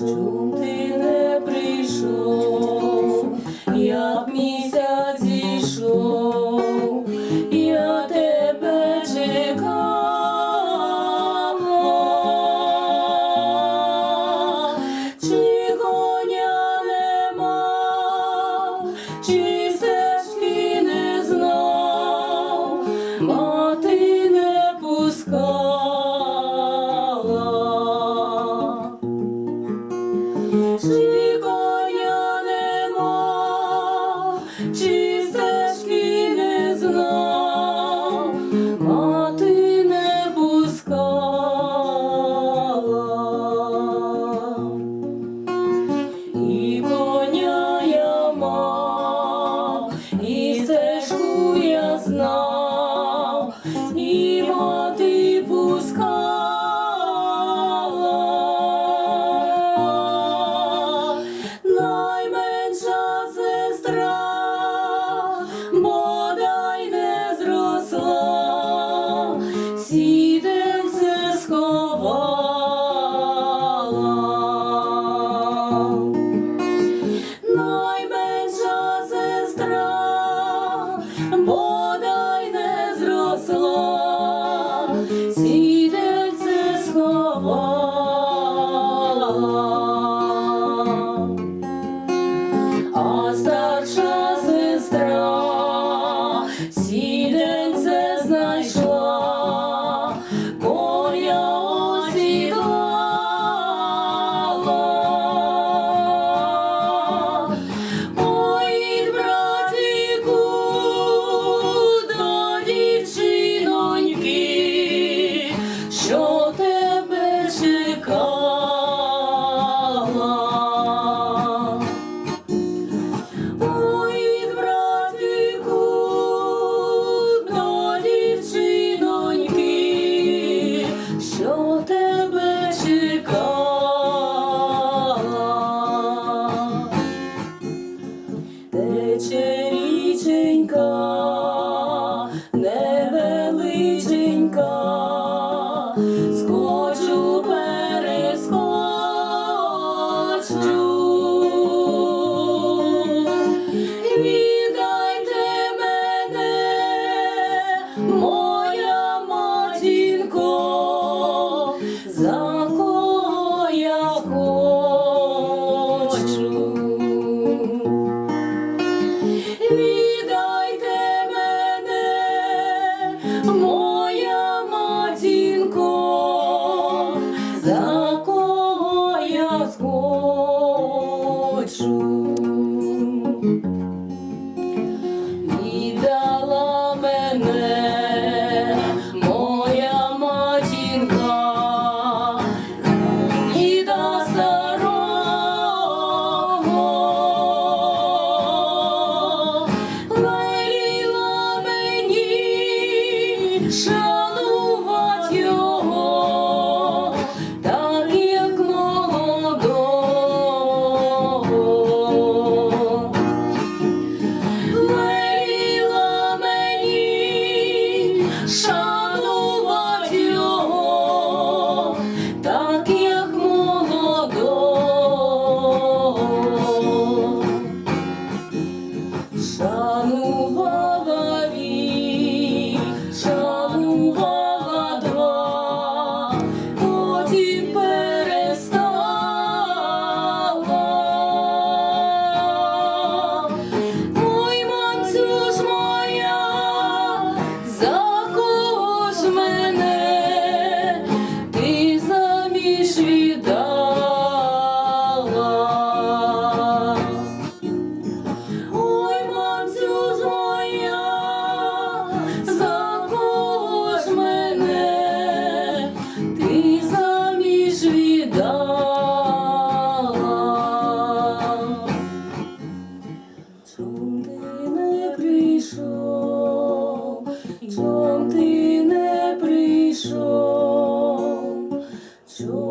що ти не прийшов. чи стежки не знав, мати не пускала, і коня я мав, і стежку я знав. шанувать його, так як молодого. Меліла мені шанувати. chuva.